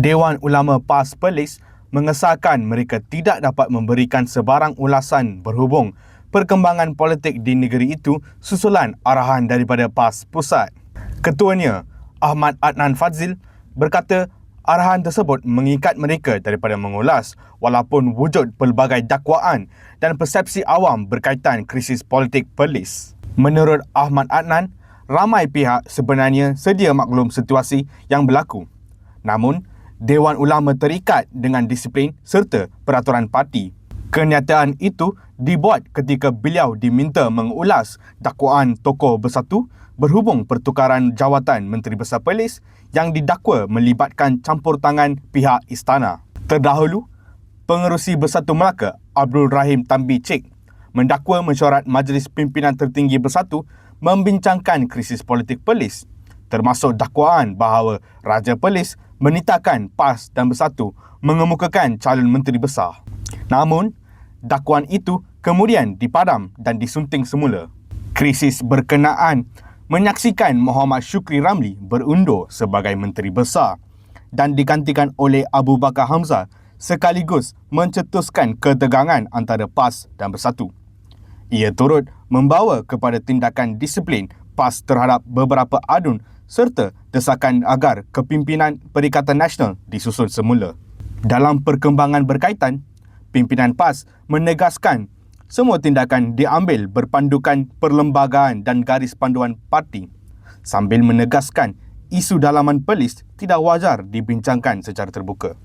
Dewan Ulama PAS Perlis mengesahkan mereka tidak dapat memberikan sebarang ulasan berhubung perkembangan politik di negeri itu susulan arahan daripada PAS Pusat. Ketuanya, Ahmad Adnan Fadzil, berkata arahan tersebut mengikat mereka daripada mengulas walaupun wujud pelbagai dakwaan dan persepsi awam berkaitan krisis politik Perlis. Menurut Ahmad Adnan, ramai pihak sebenarnya sedia maklum situasi yang berlaku. Namun, Dewan Ulama terikat dengan disiplin serta peraturan parti. Kenyataan itu dibuat ketika beliau diminta mengulas dakwaan tokoh bersatu berhubung pertukaran jawatan Menteri Besar Perlis yang didakwa melibatkan campur tangan pihak istana. Terdahulu, Pengerusi Bersatu Melaka Abdul Rahim Tambi Cik mendakwa mesyuarat Majlis Pimpinan Tertinggi Bersatu membincangkan krisis politik Perlis termasuk dakwaan bahawa Raja Perlis menitakan PAS dan Bersatu mengemukakan calon menteri besar. Namun, dakwaan itu kemudian dipadam dan disunting semula. Krisis berkenaan menyaksikan Muhammad Syukri Ramli berundur sebagai menteri besar dan digantikan oleh Abu Bakar Hamzah sekaligus mencetuskan ketegangan antara PAS dan Bersatu. Ia turut membawa kepada tindakan disiplin PAS terhadap beberapa adun serta desakan agar kepimpinan Perikatan Nasional disusun semula. Dalam perkembangan berkaitan, pimpinan PAS menegaskan semua tindakan diambil berpandukan perlembagaan dan garis panduan parti sambil menegaskan isu dalaman polis tidak wajar dibincangkan secara terbuka.